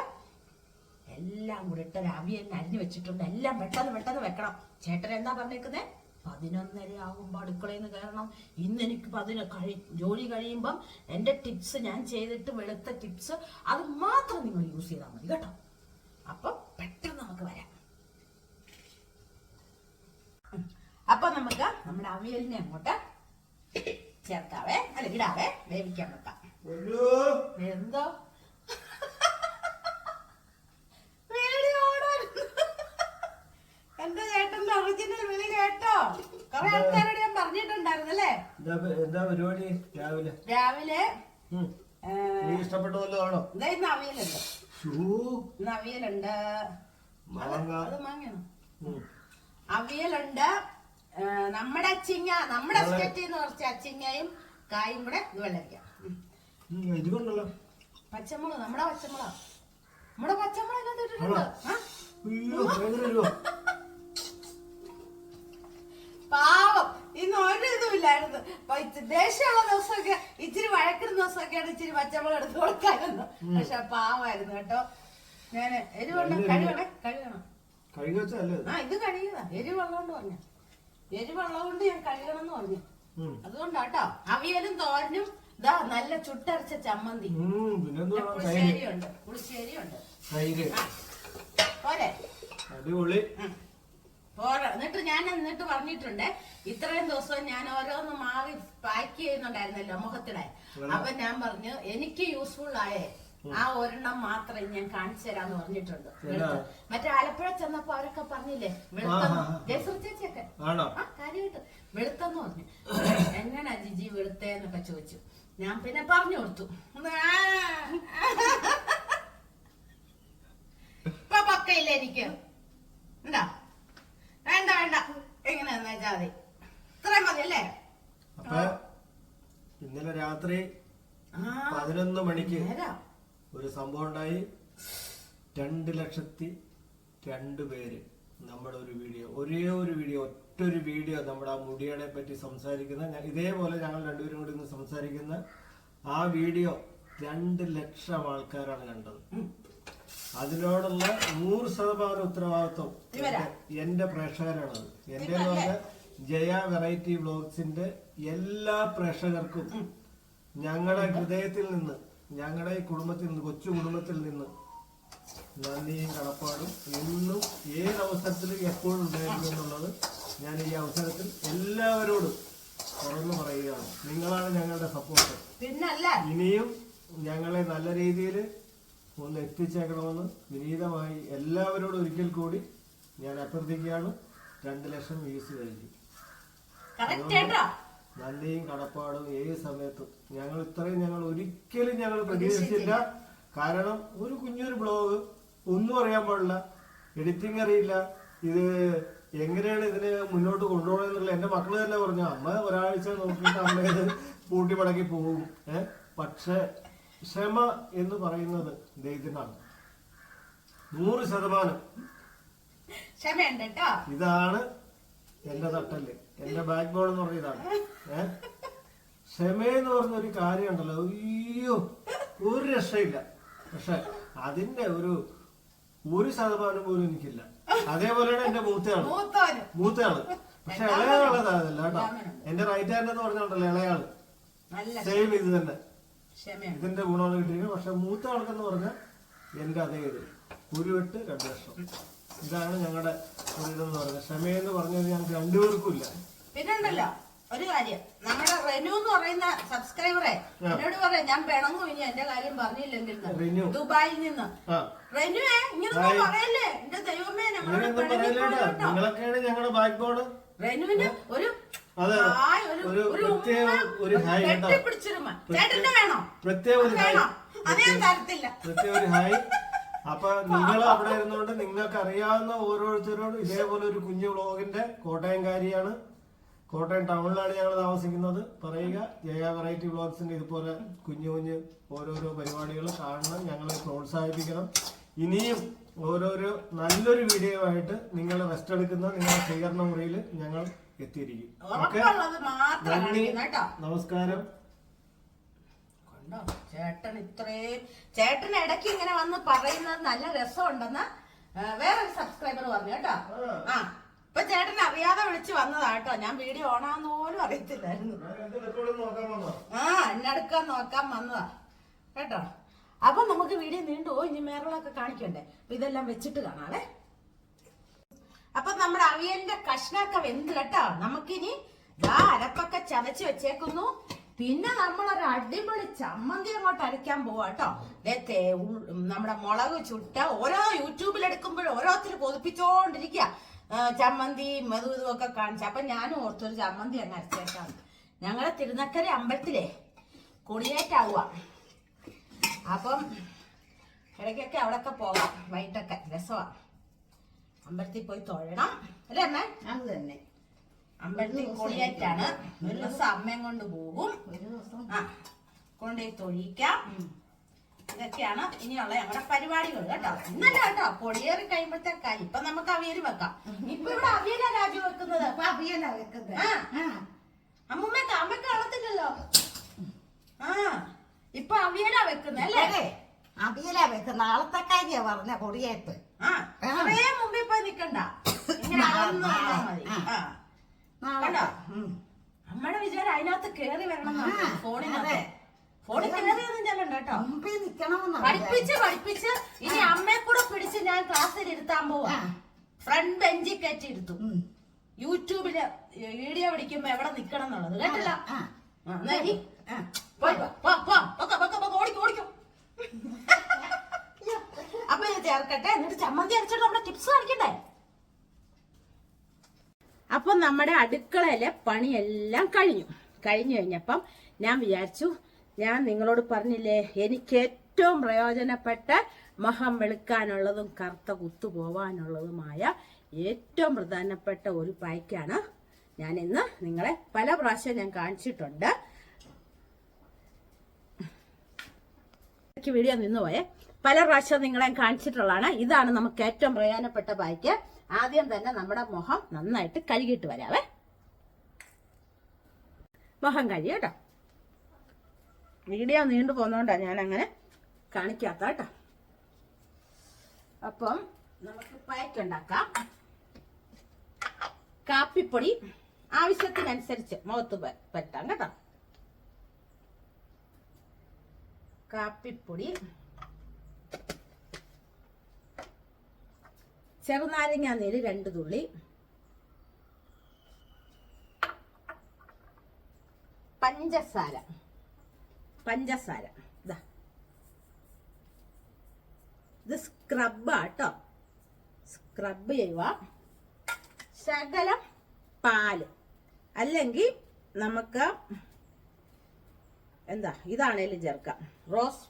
എല്ലാം കൂടി ഇട്ട് രാവിലെ തന്നെ അരിഞ്ഞു വെച്ചിട്ടുണ്ട്. എല്ലാം പെട്ടെന്ന് പെട്ടെന്ന് വെക്കണം. ചേട്ടൻ എന്താ പറഞ്ഞേക്കുന്നേ? പതിനൊന്നര ആകുമ്പോ അടുക്കളയിൽ നിന്ന് കയറണം ഇന്ന് എനിക്ക് പതിന കഴി ജോലി കഴിയുമ്പം എന്റെ ടിപ്സ് ഞാൻ ചെയ്തിട്ട് വെളുത്ത ടിപ്സ് അത് മാത്രം നിങ്ങൾ യൂസ് ചെയ്താൽ മതി കേട്ടോ. അപ്പം പെട്ടെന്ന് നമുക്ക് വരാം. അപ്പൊ നമുക്ക് നമ്മുടെ അവിയലിനെ അങ്ങോട്ട് ചേർക്കാവേ അല്ല ഇടാവേ. വേവിക്കാൻ വെക്കാം. എന്തോ? എന്റെ ചേട്ടന്റെ ഒറിജിനൽ വിളി കേട്ടോ. കൊറേ ആൾക്കാരോട് ഞാൻ പറഞ്ഞിട്ടുണ്ടായിരുന്നു അല്ലേ? എന്താ എന്താ പരിപാടി രാവിലെ? രാവിലെ ഉം. നീ ഇഷ്ടപ്പെട്ട വല്ലതും ആണോ? ദേ ഇന്ന് അവിയലുണ്ട്. ഇന്ന് അവിയലുണ്ട്. അത് മാങ്ങയാണ്? അവിയലുണ്ട്. നമ്മുടെ അച്ചിങ്ങ നമ്മുടെ സ്റ്റേറ്റിൽ നിന്ന് കുറച്ച് അച്ചിങ്ങയും കായും കൂടെ ഇത് വെള്ളരിക്കാം. പച്ചമുളക് നമ്മുടെ പച്ചമുളക്. നമ്മുടെ പച്ചമുളക് ഇട്ടിട്ടുണ്ട്. പാവം. ഇന്ന് ഒരു ഇതുമില്ലായിരുന്നു ദേഷ്യമുള്ള ദിവസമൊക്കെ ഇച്ചിരി വഴക്കുന്ന ദിവസമൊക്കെയാണ് ഇച്ചിരി പച്ചമുളക് എടുത്ത് കൊടുക്കായിരുന്നു പക്ഷെ പാവമായിരുന്നു കേട്ടോ. ഞാൻ എരിവെണ്ണം കഴുകണേ കഴിയണം കഴുകി വെച്ചല്ലേ ആ ഇത് കഴിയുന്ന എരിവെള്ളം കൊണ്ട് പറഞ്ഞു എരിവെള്ളം കൊണ്ട് ഞാൻ കഴുകണം എന്ന് പറഞ്ഞു. അതുകൊണ്ടാട്ടോ അവിയലും തോരനും ഇതാ നല്ല ചുട്ടരച്ച ചമ്മന്തി. പുളിശ്ശേരിയുണ്ട് അടിപൊളി. പോരാ. എന്നിട്ട് ഞാൻ എന്നിട്ട് പറഞ്ഞിട്ടുണ്ട് ഇത്രയും ദിവസം ഞാൻ ഓരോന്ന് മാറി പാക്ക് ചെയ്യുന്നുണ്ടായിരുന്നല്ലോ മുഖത്തിടെ അപ്പൊ ഞാൻ പറഞ്ഞു എനിക്ക് യൂസ്ഫുൾ ആയേ ആ ഒരെണ്ണം മാത്രമേ ഞാൻ കാണിച്ചു തരാന്ന് പറഞ്ഞിട്ടുണ്ട്. മറ്റേ ആലപ്പുഴ ചെന്നപ്പോ അവരൊക്കെ പറഞ്ഞില്ലേ? വെളുത്തെന്ന്. ജയശ്രീ ചേച്ചിയൊക്കെ? ആ കാര്യമായിട്ട്. വെളുത്തെന്ന് പറഞ്ഞു. എങ്ങനാ ജിജി വെളുത്തേന്നൊക്കെ ചോദിച്ചു. ഞാൻ പിന്നെ പറഞ്ഞു കൊടുത്തു. ഇപ്പൊ പക്കയില്ല എനിക്ക്? എന്താ വേണ്ട വേണ്ട. എങ്ങനെ വെച്ചാ മതി ഇത്രയും മതി അല്ലേ? ഇന്നലെ രാത്രി പതിനൊന്ന് മണിക്ക് ഒരു സംഭവം ഉണ്ടായി. രണ്ട് ലക്ഷത്തി രണ്ട് പേര് നമ്മുടെ ഒരു വീഡിയോ ഒരേ ഒരു വീഡിയോ ഒറ്റ ഒരു വീഡിയോ നമ്മുടെ ആ മുടിയനെ പറ്റി സംസാരിക്കുന്ന ഇതേപോലെ ഞങ്ങൾ രണ്ടുപേരും കൂടി ഇന്ന് സംസാരിക്കുന്ന ആ വീഡിയോ രണ്ട് ലക്ഷം ആൾക്കാരാണ് കണ്ടത്. അതിനോടുള്ള നൂറ് ശതമാനം ഉത്തരവാദിത്വം? എന്റെ- പ്രേക്ഷകരാണ് പ്രേക്ഷകരാണത്. എന്റെ ജയ വെറൈറ്റി വ്ലോഗ്സിന്റെ എല്ലാ പ്രേക്ഷകർക്കും ഞങ്ങളുടെ ഹൃദയത്തിൽ നിന്ന് ഞങ്ങളുടെ ഈ കുടുംബത്തിൽ നിന്ന് കൊച്ചു കുടുംബത്തിൽ നിന്ന് നന്ദിയും കടപ്പാടും എന്നും ഏതവസരത്തിൽ എപ്പോഴും ഉണ്ടായിരുന്നു എന്നുള്ളത് ഞാൻ ഈ അവസരത്തിൽ എല്ലാവരോടും തുറന്നു പറയുകയാണ്. നിങ്ങളാണ് ഞങ്ങളുടെ സപ്പോർട്ട് ഇനിയും ഞങ്ങളെ നല്ല രീതിയിൽ ഒന്ന് എത്തിച്ചേക്കണമെന്ന് വിനീതമായി എല്ലാവരോടും ഒരിക്കൽ കൂടി ഞാൻ അഭ്യർത്ഥിക്കുകയാണ്. രണ്ട് ലക്ഷം വ്യൂസ് കഴിഞ്ഞു. നന്ദിയും കടപ്പാടും ഏത് സമയത്തും. ഞങ്ങൾ ഇത്രയും ഞങ്ങൾ ഒരിക്കലും ഞങ്ങൾ പ്രതീക്ഷിച്ചില്ല. കാരണം ഒരു കുഞ്ഞൊരു ബ്ലോഗ് ഒന്നും അറിയാൻ പാടില്ല. എഡിറ്റിംഗ് അറിയില്ല. ഇത് എങ്ങനെയാണ് ഇതിന് മുന്നോട്ട് കൊണ്ടുപോകണം എന്നുള്ള എന്റെ മക്കൾ തന്നെ പറഞ്ഞു. അമ്മ ഒരാഴ്ച നോക്കിയിട്ട് അമ്മ ഇത് പൂട്ടി മടക്കി പോകും. ഏഹ് പക്ഷെ ക്ഷമ എന്ന് പറയുന്നത് ദൈവത്തിനാണ്. നൂറ് ശതമാനം. ഇതാണ് എന്റെ തട്ടൽ. എന്റെ ബാക്ക് ബോൺ എന്ന് പറഞ്ഞ ഇതാണ്. ഏ? ക്ഷമയെന്ന് പറഞ്ഞ ഒരു കാര്യം ഉണ്ടല്ലോ അയ്യോ ഒരു രക്ഷയില്ല. പക്ഷെ അതിന്റെ ഒരു ഒരു ശതമാനം പോലും എനിക്കില്ല. അതേപോലെയാണ് എന്റെ മൂത്തയാൾ. മൂത്തയാൾ. പക്ഷെ ഇളയാൾ അതല്ല കേട്ടോ. എന്റെ റൈറ്റ് ഹാൻഡ് എന്ന് പറഞ്ഞുണ്ടല്ലോ ഇളയാൾ. സെയിം ഇത് തന്നെ. ഇതിന്റെ ഗുണമാണ് കിട്ടിയിരിക്കുന്നത്. പക്ഷെ മൂത്ത ആൾക്കെന്ന് പറഞ്ഞാൽ എന്റെ അതേ ഇത്. ഉരുവെട്ട് രണ്ട് ലക്ഷം ഇതാണ് ഞങ്ങളുടെ ഒരിതെന്ന് പറയുന്നത്. ക്ഷമയെന്ന് പറഞ്ഞത് ഞങ്ങൾക്ക് രണ്ടുപേർക്കും ഇല്ല. പിന്നുണ്ടല്ലോ ഒരു കാര്യം. നമ്മുടെ റെനു എന്ന് പറയുന്ന സബ്സ്ക്രൈബറെ എന്നോട് പറയാം ഞാൻ പിണങ്ങും ഇനി എന്റെ കാര്യം പറഞ്ഞില്ലെങ്കിൽ എന്ന്. ദുബായിൽ നിന്ന്. ആ. റെനുവേ ഇങ്ങനെ പറയല്ലേ? എന്റെ ദൈവമേ നമ്മളോട് അങ്ങനെയൊന്നും പിണങ്ങിപ്പോയി കേട്ടോ. നിങ്ങളൊക്കെയാണ് ഞങ്ങളുടെ ബാക്ക് ബോർഡ് റെനുവിന് ഒരു അതെ. ഹായ്, ഒരു ഒരു ഒരു പ്രത്യേക ഉമ്മ, ഒരു ഹായ് കേട്ടോ. കെട്ടിപ്പിടിച്ചൊരുമ്മ. ചേട്ടന്റെ വേണോ? പ്രത്യേക ഒരു ഹായ്. വേണോ അത് ഞാൻ തരത്തില്ല. പ്രത്യേക ഒരു ഹായ്. <laughs> അപ്പൊ നിങ്ങൾ അവിടെ ഇരുന്നുകൊണ്ട് നിങ്ങൾക്ക് അറിയാവുന്ന ഓരോരുത്തരോടും ഇതേപോലെ ഒരു കുഞ്ഞു വ്ളോഗിന്റെ കോട്ടയംകാരിയാണ്. കോട്ടയം ടൗണിലാണ് ഞങ്ങൾ താമസിക്കുന്നത്. പറയുക ജയ വെറൈറ്റി വ്ളോഗ്സിന്റെ ഇതുപോലെ കുഞ്ഞു കുഞ്ഞു ഓരോരോ പരിപാടികൾ കാണണം ഞങ്ങളെ പ്രോത്സാഹിപ്പിക്കണം. ഇനിയും ഓരോരോ നല്ലൊരു വീഡിയോ ആയിട്ട് നിങ്ങൾ റെസ്റ്റ് എടുക്കുന്ന നിങ്ങളുടെ സ്വീകരണ മുറിയിൽ ഞങ്ങൾ എത്തിയിരിക്കും. നന്ദി. നമസ്കാരം. കണ്ടോ ചേട്ടൻ ഇത്രയും ചേട്ടൻ ഇടയ്ക്ക് ഇങ്ങനെ വന്ന് പറയുന്നത് നല്ല രസമുണ്ടെന്ന് വേറൊരു സബ്സ്ക്രൈബർ പറഞ്ഞു കേട്ടോ. ആ ഇപ്പൊ ചേട്ടൻ അറിയാതെ വിളിച്ചു വന്നതാ കേട്ടോ. ഞാൻ വീഡിയോ ഓണാന്ന് പോലും അറിയത്തില്ലായിരുന്നു. ആ എന്നെടുക്കാൻ നോക്കാൻ വന്നതാ. കേട്ടോ? അപ്പൊ നമുക്ക് വീഡിയോ നീണ്ടു പോയി ഇനി മേറലൊക്കെ കാണിക്കണ്ടേ? അപ്പൊ ഇതെല്ലാം വെച്ചിട്ട് കാണാവേ. അപ്പൊ നമ്മുടെ അവിയലിന്റെ കഷ്ണൊക്കെ വെന്ത് കേട്ടോ. നമുക്കിനി അരപ്പൊക്കെ ചതച്ച് വെച്ചേക്കുന്നു. പിന്നെ ഒരു അടിപൊളി ചമ്മന്തി അങ്ങോട്ട് അരയ്ക്കാൻ പോവാ കേട്ടോ നമ്മുടെ മുളക് ചുട്ട ഓരോ യൂട്യൂബിൽ എടുക്കുമ്പോഴും ഓരോരുത്തർ കൊതിപ്പിച്ചോണ്ടിരിക്കുക ചമ്മന്തി അതും ഇതും ഒക്കെ കാണിച്ചു. അപ്പൊ ഞാനും ഓർത്തൊരു ചമ്മന്തി അങ്ങ് അരച്ചേക്കാം. ഞങ്ങളെ തിരുനക്കര അമ്പലത്തിലെ കൊടിയേറ്റാവുക അപ്പം ഇടയ്ക്കൊക്കെ അവിടെയൊക്കെ പോകാം. വൈകിട്ടൊക്കെ. രസമാണ് അമ്പലത്തിൽ പോയി തൊഴണം. അല്ലേ അമ്മ? അത് തന്നെ. അമ്പലത്തിൽ കൊടിയേറ്റാണ് ഒരു ദിവസം അമ്മയും കൊണ്ട് പോകും. ഒരു ദിവസം. ആ കൊണ്ടുപോയി തൊഴിക്കാം. ഇതൊക്കെയാണ് ഇനിയുള്ള ഞങ്ങളുടെ പരിപാടികൾ കേട്ടോ. ഇന്നല്ല കേട്ടോ പൊടിയേറി കഴിയുമ്പോഴത്തേക്കായി. ഇപ്പൊ നമുക്ക് അവിയൽ വെക്കാം. ഇപ്പൊ ഇവിടെ അവിയല രാജു വെക്കുന്നത്. അവിയല വെക്കുന്നത്. അമ്മമ്മക്ക് അമ്മയ്ക്ക് കാണത്തില്ലല്ലോ ആ ഇപ്പൊ അവിയല വെക്കുന്നത് അല്ലേ? അവിയല വെക്കുന്ന നാളത്തെ കാര്യാ പറഞ്ഞ കൊടിയേത്ത് ആ കുറേ മുമ്പിൽ പോയി നിക്കണ്ട. ഇങ്ങനെ ആ. കണ്ടോ? അമ്മയുടെ വിചാരം അതിനകത്ത് കേറി വരണം ഫോണിനകത്ത്. ഫോണിൽ കേറിയൊന്നും ചെല്ലണ്ട കേട്ടോ? പഠിപ്പിച്ച് പഠിപ്പിച്ച്. ഇനി അമ്മയെ കൂടെ പിടിച്ച് ഞാൻ ക്ലാസ്സിൽ ഇരുത്താൻ പോവാ. ഫ്രണ്ട് ബെഞ്ചിൽ കയറ്റി ഇരുത്തും. യൂട്യൂബിൽ വീഡിയോ പിടിക്കുമ്പോ എവിടെ നിക്കണം എന്നുള്ളത് കേട്ടില്ല. അപ്പൊ <laughs> ചേർക്കട്ടെ. എന്നിട്ട് ചമ്മന്തി അരച്ചിട്ട് നമ്മുടെ ടിപ്സ് കാണിക്കണ്ടേ? അപ്പൊ നമ്മുടെ അടുക്കളയിലെ പണിയെല്ലാം കഴിഞ്ഞു. കഴിഞ്ഞു കഴിഞ്ഞപ്പം ഞാൻ വിചാരിച്ചു ഞാൻ നിങ്ങളോട് പറഞ്ഞില്ലേ എനിക്ക് ഏറ്റവും പ്രയോജനപ്പെട്ട മഹം വെളുക്കാനുള്ളതും കറുത്ത കുത്തു പോവാനുള്ളതുമായ ഏറ്റവും പ്രധാനപ്പെട്ട ഒരു പായ്ക്കാണ് ഞാൻ ഇന്ന് നിങ്ങളെ പല പ്രാവശ്യം ഞാൻ കാണിച്ചിട്ടുണ്ട്. വീഡിയോ നിന്നുപോയെ. പല പ്രാവശ്യം നിങ്ങളെ കാണിച്ചിട്ടുള്ളതാണ്. ഇതാണ് നമുക്ക് ഏറ്റവും പ്രയോജനപ്പെട്ട പായ്ക്ക്. ആദ്യം തന്നെ നമ്മുടെ മുഖം നന്നായിട്ട് കഴുകിയിട്ട് വരാവേ. മുഖം കഴുകി കേട്ടോ. വീഡിയോ നീണ്ടു പോകുന്നോണ്ടാ ഞാൻ അങ്ങനെ കാണിക്കാത്ത കേട്ടോ. അപ്പം നമുക്ക് പായ്ക്ക് ഉണ്ടാക്കാം കാപ്പിപ്പൊടി ആവശ്യത്തിനനുസരിച്ച് മുഖത്ത് പറ്റാം കേട്ടോ. കാപ്പിപ്പൊടി ചെറുനാരങ്ങ നീര് രണ്ട് തുള്ളി. പഞ്ചസാര. പഞ്ചസാര. ഇതാ ഇത് സ്ക്രബാട്ടോ സ്ക്രബ് ചെയ്യുക. ശകലം പാൽ. അല്ലെങ്കിൽ നമുക്ക് എന്താ ഇതാണേലും ചേർക്കാം. റോസ്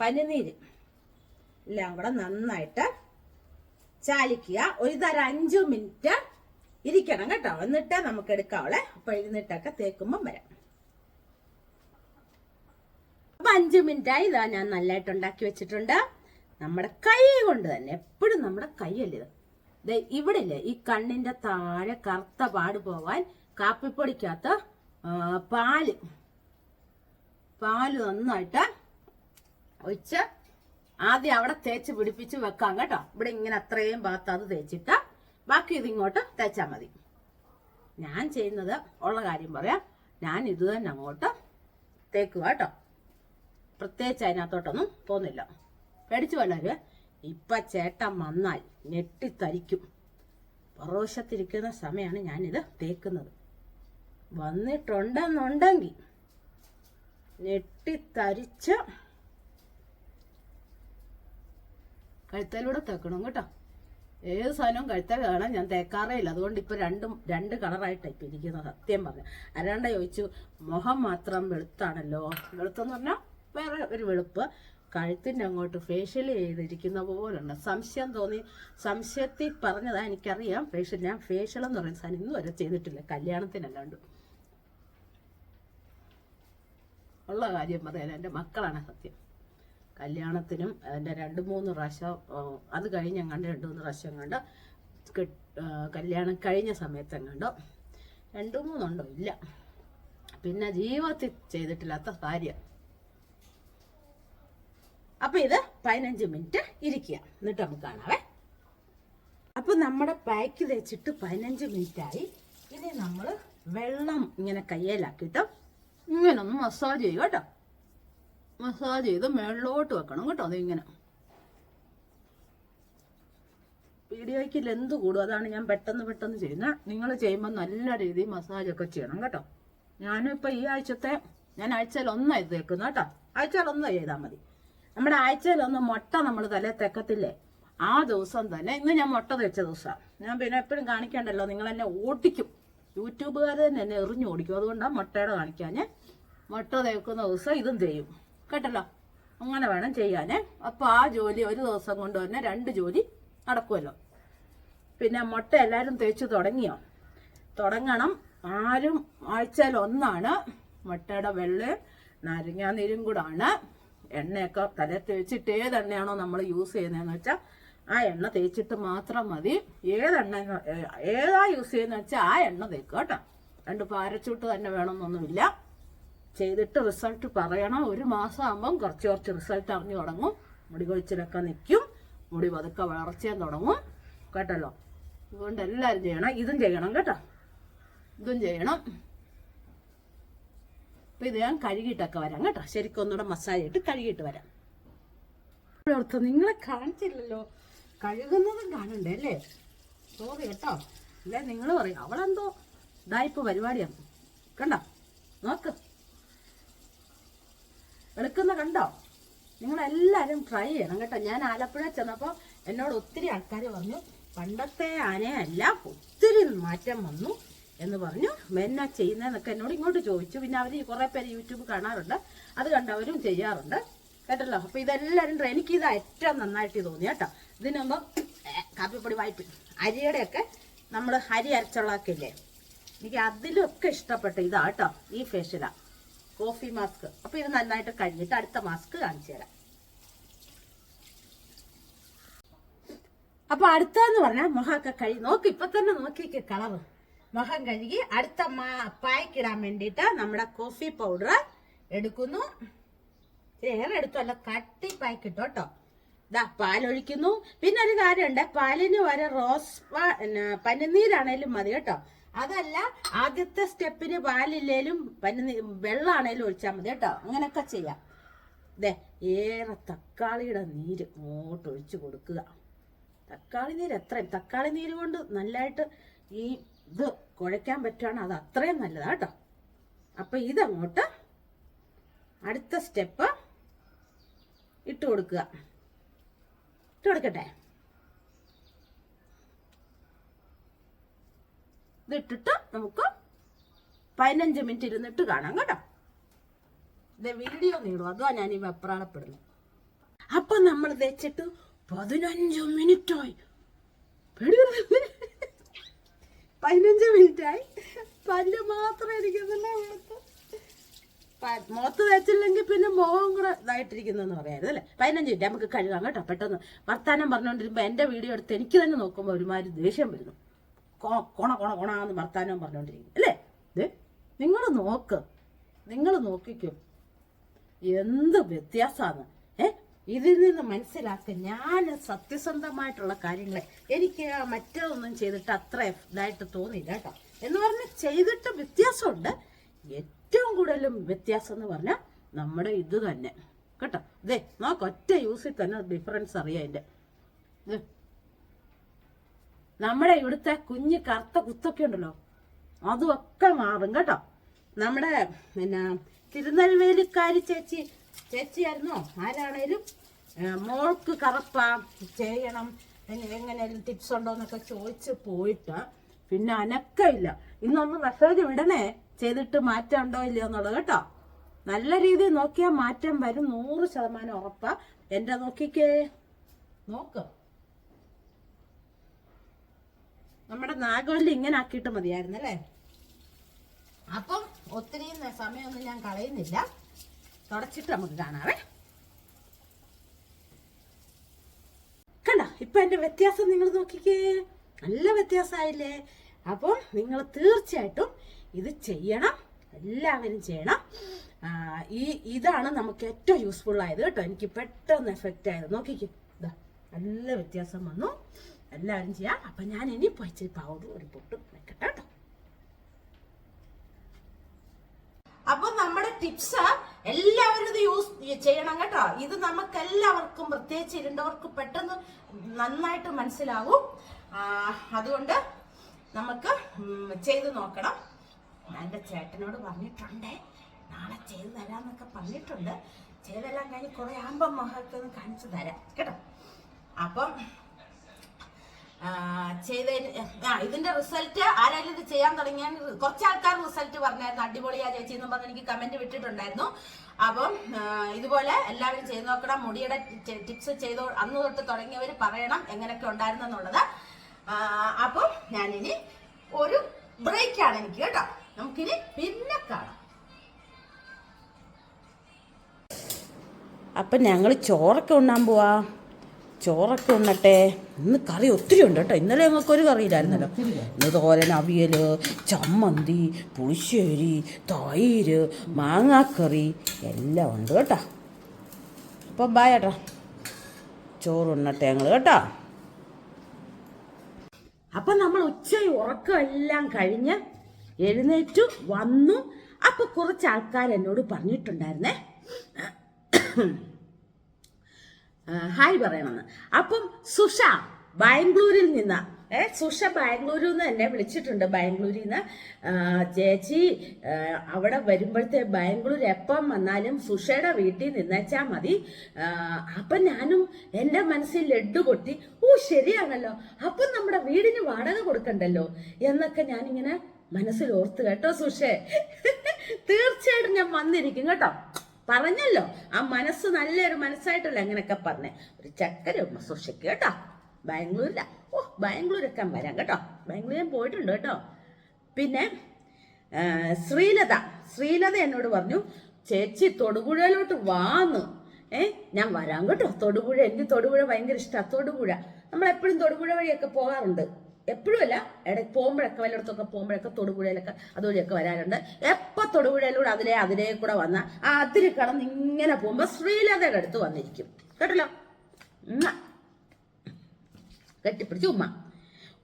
പനിനീര്. എല്ലാം കൂടെ നന്നായിട്ട് ചാലിക്കുക. ഒരു തരം അഞ്ചു മിനിറ്റ് ഇരിക്കണം കേട്ടോ. എന്നിട്ട് നമുക്ക് എടുക്കാവളെ അപ്പൊ ഇരുന്നിട്ടൊക്കെ തേക്കുമ്പം വരാം. അപ്പൊ അഞ്ചു മിനിറ്റായി ഇതാ ഞാൻ നല്ലതായിട്ട് ഉണ്ടാക്കി വെച്ചിട്ടുണ്ട്. നമ്മുടെ കൈ കൊണ്ട് തന്നെ എപ്പോഴും നമ്മുടെ കൈയല്ലേ ഇത്? ഇവിടെ ഇല്ലേ ഈ കണ്ണിന്റെ താഴെ കറുത്ത പാട് പോവാൻ കാപ്പിപ്പൊടിക്കകത്ത് ആ, പാൽ. പാൽ നന്നായിട്ട് ഒഴിച്ച് ആദ്യം അവിടെ തേച്ച് പിടിപ്പിച്ച് വെക്കാം കേട്ടോ. ഇവിടെ ഇങ്ങനെ അത്രയും ഭാഗത്ത് അത് തേച്ചിട്ട് ബാക്കി ഇതിങ്ങോട്ട് തേച്ചാൽ മതി. ഞാൻ ചെയ്യുന്നത് ഉള്ള കാര്യം പറയാം. ഞാൻ ഇത് തന്നെ അങ്ങോട്ട് തേക്കുക കേട്ടോ. പ്രത്യേകിച്ച് അതിനകത്തോട്ടൊന്നും പോകുന്നില്ല. പേടിച്ചു വല്ലവര് ഇപ്പൊ ചേട്ടൻ വന്നാൽ ഞെട്ടിത്തരിക്കും. പുറവശത്തിരിക്കുന്ന സമയമാണ് ഞാനിത് തേക്കുന്നത്. വന്നിട്ടുണ്ടെന്നുണ്ടെങ്കിൽ ഞെട്ടിത്തരിച്ച് കഴുത്തലൂടെ തേക്കണം കേട്ടോ. ഏത് സാധനവും കഴുത്തൽ കാണാൻ ഞാൻ തേക്കാറേ ഇല്ല. അതുകൊണ്ട് ഇപ്പൊ രണ്ടും രണ്ട് കളറായിട്ടാണ് ഇപ്പൊ ഇരിക്കുന്നത്. സത്യം പറഞ്ഞു. അരാണ്ട ചോദിച്ചു മുഖം മാത്രം വെളുത്താണല്ലോ? വെളുത്തെന്ന് പറഞ്ഞാൽ വേറെ ഒരു വെളുപ്പ്. കഴുത്തിന്റെ അങ്ങോട്ട് ഫേഷ്യൽ ചെയ്തിരിക്കുന്ന പോലുണ്ട് സംശയം തോന്നി. സംശയത്തിൽ പറഞ്ഞതാ എനിക്കറിയാം. ഫേഷ്യൽ ഞാൻ ഫേഷ്യൽ എന്ന് പറയുന്ന സാധനം ഇന്നും വരെ ചെയ്തിട്ടില്ല. കല്യാണത്തിനല്ലാണ്ട്. ഉള്ള കാര്യം പറയാൻ എന്റെ മക്കളാണ് സത്യം. കല്യാണത്തിനും അതിന്റെ രണ്ട് മൂന്ന് പ്രാവശ്യം അത് കഴിഞ്ഞ് എങ്ങാണ്ട് രണ്ട് മൂന്ന് പ്രാവശ്യം കണ്ട് കല്യാണം കഴിഞ്ഞ സമയത്ത് എങ്ങാണ്ടോ രണ്ട് മൂന്നുണ്ടോ? ഇല്ല. പിന്നെ ജീവിതത്തിൽ ചെയ്തിട്ടില്ലാത്ത കാര്യം. അപ്പൊ ഇത് പതിനഞ്ച് മിനിറ്റ് ഇരിക്കുക. എന്നിട്ട് നമുക്ക് കാണാവേ. അപ്പൊ നമ്മുടെ പാക്ക് തേച്ചിട്ട് പതിനഞ്ച് മിനിറ്റ് ആയി ഇനി നമ്മൾ വെള്ളം ഇങ്ങനെ കയ്യിലാക്കിയിട്ട് ഇങ്ങനെ ഒന്ന് മസാജ് ചെയ്യുക കേട്ടോ. മസാജ് ചെയ്ത് മേളിലോട്ട് വെക്കണം കേട്ടോ അതിങ്ങനെ. വീഡിയോയ്ക്ക് ലെന്ത് കൂടും അതാണ് ഞാൻ പെട്ടെന്ന് പെട്ടെന്ന് ചെയ്യുന്നത് നിങ്ങൾ ചെയ്യുമ്പോൾ നല്ല രീതിയിൽ മസാജ് ഒക്കെ ചെയ്യണം കേട്ടോ. ഞാനിപ്പോൾ ഈ ആഴ്ചത്തെ ഞാൻ ആഴ്ചയിൽ ഒന്നായി തേക്കുന്നത് കേട്ടോ. ആഴ്ചയിൽ ഒന്ന് ചെയ്താൽ മതി. നമ്മുടെ ആഴ്ചയിൽ ഒന്ന് മുട്ട നമ്മൾ തല തെക്കത്തില്ലേ ആ ദിവസം തന്നെ ഇന്ന് ഞാൻ മുട്ട തേച്ച ദിവസമാണ് ഞാൻ പിന്നെ എപ്പോഴും കാണിക്കണ്ടല്ലോ നിങ്ങൾ എന്നെ ഓടിക്കും യൂട്യൂബുകാർ തന്നെ എന്നെ എറിഞ്ഞു ഓടിക്കും. അതുകൊണ്ടാണ് മുട്ടയുടെ കാണിക്കാൻ മുട്ട തേക്കുന്ന ദിവസം ഇതും ചെയ്യും. കേട്ടല്ലോ? അങ്ങനെ വേണം ചെയ്യാനേ. അപ്പോൾ ആ ജോലി ഒരു ദിവസം കൊണ്ട് തന്നെ രണ്ട് ജോലി നടക്കുമല്ലോ. പിന്നെ മുട്ട എല്ലാവരും തേച്ച് തുടങ്ങിയോ? തുടങ്ങണം. ആരും ആഴ്ചയിൽ ഒന്നാണ് മുട്ടയുടെ വെള്ളയും നാരങ്ങാനീരും കൂടാണ്. എണ്ണയൊക്കെ തല തേച്ചിട്ട് ഏത് എണ്ണയാണോ നമ്മൾ യൂസ് ചെയ്യുന്നതെന്ന് വെച്ചാൽ ആ എണ്ണ തേച്ചിട്ട് മാത്രം മതി. ഏതെണ്ണ ഏതാ യൂസ് ചെയ്യുന്ന വെച്ചാൽ ആ എണ്ണ തേക്കുക കേട്ടോ. രണ്ട് പാരച്ചൂട്ട് തന്നെ വേണമെന്നൊന്നുമില്ല. ചെയ്തിട്ട് റിസൾട്ട് പറയണം. ഒരു മാസം ആകുമ്പം കുറച്ച് കുറച്ച് റിസൾട്ട് അറിഞ്ഞു തുടങ്ങും. മുടി കൊഴിച്ചിലൊക്കെ നിൽക്കും. മുടി പതുക്കെ വളർച്ചയും തുടങ്ങും. കേട്ടല്ലോ? അതുകൊണ്ട് എല്ലാവരും ചെയ്യണം. ഇതും ചെയ്യണം കേട്ടോ? ഇതും ചെയ്യണം. അപ്പം ഇത് ഞാൻ കഴുകിയിട്ടൊക്കെ വരാം കേട്ടോ. ശരിക്കും ഒന്നുകൂടെ മസാജ് ഇട്ട് കഴുകിയിട്ട് വരാം. ഓർത്ത് നിങ്ങളെ കാണിച്ചില്ലല്ലോ. കഴുകുന്നതും കാണണ്ടേ അല്ലേ? സോറി കേട്ടോ. അല്ലേ? നിങ്ങൾ പറയും. അവളെന്തോ ഇതായിപ്പോ പരിപാടിയാണ്. കണ്ടോ? നോക്ക്. വെളുക്കുന്ന കണ്ടോ? നിങ്ങളെല്ലാവരും ട്രൈ ചെയ്യണം കേട്ടോ. ഞാൻ ആലപ്പുഴ ചെന്നപ്പോൾ എന്നോട് ഒത്തിരി ആൾക്കാർ പറഞ്ഞു പണ്ടത്തെ ആനയല്ല ഒത്തിരി മാറ്റം വന്നു എന്ന് പറഞ്ഞു. എന്നാ ചെയ്യുന്നതെന്നൊക്കെ എന്നോട് ഇങ്ങോട്ട് ചോദിച്ചു. പിന്നെ അവർ കുറേ പേര് യൂട്യൂബ് കാണാറുണ്ട്. അത് കണ്ടവരും ചെയ്യാറുണ്ട്. കേട്ടല്ലോ? അപ്പോൾ ഇതെല്ലാവരും എനിക്ക് ഇത് ഏറ്റവും നന്നായിട്ട് തോന്നി കേട്ടോ. ഇതിനുമ്പോ കാപ്പിപ്പൊടി വായ്പ. അരിയുടെയൊക്കെ നമ്മൾ അരി അരച്ചുള്ളതൊക്കെ ഇല്ലേ? എനിക്ക് അതിലൊക്കെ ഇഷ്ടപ്പെട്ട. ഇതാ കേട്ടോ ഈ ഫേഷ്യലാ കോഫി മാസ്ക്. അപ്പൊ ഇത് നന്നായിട്ട് കഴിഞ്ഞിട്ട് അടുത്ത മാസ്ക് കാണിച്ചു തരാം. അപ്പൊ അടുത്തെന്ന് പറഞ്ഞാൽ മുഖമൊക്കെ കഴുകി നോക്ക് ഇപ്പൊ തന്നെ നോക്കിക്ക് കളറ്. മുഖം കഴുകി അടുത്ത പായ്ക്കിടാൻ വേണ്ടിയിട്ട് നമ്മുടെ കോഫി പൗഡർ എടുക്കുന്നു. ഏറെ എടുത്തല്ല കട്ടി പായ്ക്കിട്ടോ കേട്ടോ. ഇതാ പാലൊഴിക്കുന്നു. പിന്നെ ഒരു കാര്യമുണ്ട് പാലിന് വരെ റോസ് പനിനീരാണേലും മതി കേട്ടോ. അതല്ല ആദ്യത്തെ സ്റ്റെപ്പിന് പാലില്ലേലും പനി വെള്ളമാണേലും ഒഴിച്ചാൽ മതി കേട്ടോ. അങ്ങനെയൊക്കെ ചെയ്യാം. ദേ ഏറെ തക്കാളിയുടെ നീര് ഇങ്ങോട്ട് ഒഴിച്ചു കൊടുക്കുക. തക്കാളി നീര് എത്രയും തക്കാളി നീര് കൊണ്ട് നല്ലതായിട്ട് ഈ ഇത് കുഴയ്ക്കാൻ പറ്റുകയാണ് അത് അത്രയും നല്ലതാണ് കേട്ടോ. അപ്പം ഇതങ്ങോട്ട് അടുത്ത സ്റ്റെപ്പ് ഇട്ട് കൊടുക്കുക. ഇട്ട് കൊടുക്കട്ടെ? ഇതിട്ടിട്ട് നമുക്ക് പതിനഞ്ച് മിനിറ്റ് ഇരുന്നിട്ട് കാണാം കേട്ടോ. ഇത് വീഡിയോ നീളും അതാ ഞാൻ ഈ വെപ്രാളപ്പെടുന്നത് അപ്പൊ നമ്മൾ വെച്ചിട്ട് പതിനഞ്ച് മിനിറ്റ് ആയി. പേടി വരുന്നില്ലേ? പതിനഞ്ച് മിനിറ്റ് ആയി. പല്ല് മാത്രം ഇരിക്കുന്നില്ല മുഖത്ത് തേച്ചില്ലെങ്കിൽ പിന്നെ മുഖം കൂടെ ഇതായിട്ടിരിക്കുന്നെന്ന് പറയായിരുന്നു അല്ലേ? പതിനഞ്ച് മിനിറ്റ് നമുക്ക് കഴുകാം കേട്ടോ. പെട്ടെന്ന് വർത്താനം പറഞ്ഞുകൊണ്ടിരുമ്പോൾ എന്റെ വീഡിയോ എടുത്ത് എനിക്ക് തന്നെ നോക്കുമ്പോൾ ഒരുമാതിരി ദേഷ്യം വരുന്നു. കൊ- കൊണ കൊണ എന്ന് വർത്താനവും പറഞ്ഞുകൊണ്ടിരിക്കും അല്ലേ? നിങ്ങൾ നോക്ക്. നിങ്ങൾ നോക്കിക്കും. എന്ത് വ്യത്യാസമാണ് ഇതിൽ നിന്ന് മനസ്സിലാക്കുക ഞാൻ സത്യസന്ധമായിട്ടുള്ള കാര്യങ്ങളെ എനിക്ക് ആ മറ്റേതൊന്നും ചെയ്തിട്ട് അത്ര ഇതായിട്ട് തോന്നിയില്ല കേട്ടോ. എന്ന് പറഞ്ഞാൽ ചെയ്തിട്ട് വ്യത്യാസമുണ്ട്. ഏറ്റവും കൂടുതലും വ്യത്യാസം എന്ന് പറഞ്ഞാൽ നമ്മുടെ ഇത് തന്നെ. കേട്ടോ? ഇതേ നോക്ക് ഒറ്റ യൂസിൽ തന്നെ ഡിഫറൻസ് അറിയാം അതിന്റെ നമ്മുടെ ഇവിടുത്തെ കുഞ്ഞ് കറുത്ത കുത്തൊക്കെ ഉണ്ടല്ലോ. അതുമൊക്കെ മാറും കേട്ടോ. നമ്മുടെ പിന്നെ തിരുനെൽവേലിക്കാരി ചേച്ചി ചേച്ചിയായിരുന്നോ? ആരാണേലും? മോൾക്ക് കറുപ്പ ചെയ്യണം. എങ്ങനെയും ടിപ്സ് ഉണ്ടോ എന്നൊക്കെ ചോദിച്ച് പോയിട്ട് പിന്നെ അനക്കമില്ല ഇന്നൊന്ന് മെസ്സേജ് വിടണേ. ചെയ്തിട്ട് മാറ്റം ഉണ്ടോ ഇല്ലയോ എന്നുള്ളത് കേട്ടോ. നല്ല രീതിയിൽ നോക്കിയാൽ മാറ്റം വരും. നൂറ് ശതമാനം ഉറപ്പാ. എന്റെ നോക്കിക്കേ. നോക്ക്. നമ്മുടെ നാഗവല്ലി ഇങ്ങനെ ആക്കിയിട്ട് മതിയായിരുന്നു അല്ലേ? അപ്പം ഒത്തിരി സമയമൊന്നും ഞാൻ കളയുന്നില്ല. തുടച്ചിട്ട് നമുക്ക് കാണാവേ. കണ്ട ഇപ്പൊ എന്റെ വ്യത്യാസം നിങ്ങൾ നോക്കിക്കേ. നല്ല വ്യത്യാസമായില്ലേ അപ്പം നിങ്ങൾ തീർച്ചയായിട്ടും ഇത് ചെയ്യണം. എല്ലാവരും ചെയ്യണം. ഈ ഇതാണ് നമുക്ക് ഏറ്റവും യൂസ്ഫുൾ ആയത് കേട്ടോ. എനിക്ക് പെട്ടെന്ന് എഫക്റ്റ് ആയത്. നോക്കിക്കേ. ഇതാ നല്ല വ്യത്യാസം വന്നു. എല്ലാവരും ചെയ്യാം. അപ്പം ഞാൻ ഇനി പോയി പൗഡർ ഒരു പൊട്ടും. വെക്കട്ടെ കേട്ടോ. അപ്പൊ നമ്മുടെ ടിപ്സ് എല്ലാവരും ഇത് യൂസ് ചെയ്യണം കേട്ടോ. ഇത് നമുക്ക് എല്ലാവർക്കും പ്രത്യേകിച്ച് ഇരുണ്ടവർക്ക് പെട്ടെന്ന് നന്നായിട്ട് മനസ്സിലാവും. അതുകൊണ്ട് നമുക്ക് ചെയ്തു നോക്കണം. ഞാൻ എന്റെ ചേട്ടനോട് പറഞ്ഞിട്ടുണ്ട്. നാളെ ചെയ്ത് തരാന്നൊക്കെ പറഞ്ഞിട്ടുണ്ട്. ചെയ്തെല്ലാം കഴിഞ്ഞ് കുറെ ആകുമ്പം മഹത്വം കാണിച്ചു തരാം. കേട്ടോ. അപ്പം ആ ഇതിന്റെ റിസൾട്ട് ആരായാലും ഇത് ചെയ്യാൻ തുടങ്ങിയ കുറച്ച് ആൾക്കാർ റിസൾട്ട് പറഞ്ഞായിരുന്നു. അടിപൊളിയാ ചേച്ചി എന്ന് പറഞ്ഞ് എനിക്ക് കമന്റ് വിട്ടിട്ടുണ്ടായിരുന്നു. അപ്പം ഇതുപോലെ എല്ലാവരും ചെയ്ത് നോക്കണം. മുടിയുടെ ടിപ്സ് ചെയ്തോ അന്ന് തൊട്ട് തുടങ്ങിയവർ പറയണം എങ്ങനെയൊക്കെ ഉണ്ടായിരുന്നു എന്നുള്ളത്. അപ്പം ഞാനിനി ഒരു ആണ് എനിക്ക് കേട്ടോ. നമുക്കിനി പിന്നെ കാണാം. അപ്പം ഞങ്ങൾ ചോറൊക്കെ പോവാ? ചോറൊക്കെ ഉണ്ണട്ടെ ഇന്ന് കറി ഒത്തിരി ഉണ്ട് കേട്ടോ. ഇന്നലെ ഞങ്ങൾക്ക് ഒരു കറിയില്ലായിരുന്നല്ലോ ഇന്ന് തോരൻ അവിയൽ ചമ്മന്തി പുളിശ്ശേരി തൈര് മാങ്ങാക്കറി എല്ലാം ഉണ്ട് കേട്ടോ. അപ്പം ബായ് ഏട്ടാ. ചോറുണ്ണട്ടെ ഞങ്ങൾ കേട്ടോ. അപ്പം നമ്മൾ ഉച്ച ഉറക്കമെല്ലാം കഴിഞ്ഞ് എഴുന്നേറ്റു വന്നു. അപ്പോൾ കുറച്ച് ആൾക്കാർ എന്നോട് പറഞ്ഞിട്ടുണ്ടായിരുന്നേ. ഹായ് പറയണമെന്ന്. അപ്പം സുഷ ബാംഗ്ലൂരിൽ നിന്ന് ഏ സുഷ ബാംഗ്ലൂരിൽ നിന്ന് എന്നെ വിളിച്ചിട്ടുണ്ട്. ബാംഗ്ലൂരിൽ നിന്ന് ചേച്ചി അവിടെ വരുമ്പോഴത്തെ ബാംഗ്ലൂർ എപ്പം വന്നാലും സുഷയുടെ വീട്ടിൽ നിന്നേച്ചാൽ മതി. അപ്പം ഞാനും എന്റെ മനസ്സിൽ ലഡ്ഡു കൊട്ടി ഓ ശരിയാണല്ലോ. അപ്പം നമ്മുടെ വീടിന് വാടക കൊടുക്കണ്ടല്ലോ? എന്നൊക്കെ ഞാനിങ്ങനെ മനസ്സിൽ ഓർത്ത് കേട്ടോ സുഷേ. തീർച്ചയായിട്ടും ഞാൻ വന്നിരിക്കും കേട്ടോ. പറഞ്ഞല്ലോ. ആ മനസ്സ് നല്ലൊരു മനസ്സായിട്ടല്ല അങ്ങനെയൊക്കെ പറഞ്ഞേ. ഒരു ചക്കര സുഷയ്ക്ക് കേട്ടോ. ബാംഗ്ലൂരില. ഓ ബാംഗ്ലൂരൊക്കെ വരാം കേട്ടോ. ബാംഗ്ലൂർ ഞാൻ പോയിട്ടുണ്ട് കേട്ടോ. പിന്നെ ശ്രീലത. ശ്രീലത എന്നോട് പറഞ്ഞു ചേച്ചി തൊടുപുഴയിലോട്ട് വാന്ന്. ഏ ഞാൻ വരാം കേട്ടോ. തൊടുപുഴ എനിക്ക് തൊടുപുഴ ഭയങ്കര ഇഷ്ടമാണ് തൊടുപുഴ. നമ്മൾ എപ്പോഴും തൊടുപുഴ വഴിയൊക്കെ പോകാറുണ്ട്. എപ്പോഴും അല്ല ഇടയ്ക്ക് പോകുമ്പോഴൊക്കെ വല്ലയിടത്തൊക്കെ പോകുമ്പോഴൊക്കെ തൊടുപുഴയിലൊക്കെ അതുവഴിയൊക്കെ വരാറുണ്ട്. എപ്പോൾ തൊടുപുഴയിലൂടെ അതിലെ അതിലേ കൂടെ വന്ന ആ അതിരി കടന്ന് ഇങ്ങനെ പോകുമ്പോൾ ശ്രീലതയുടെ അടുത്ത് വന്നിരിക്കും. കേട്ടല്ലോ. കെട്ടിപ്പിടിച്ച് ഉമ്മ.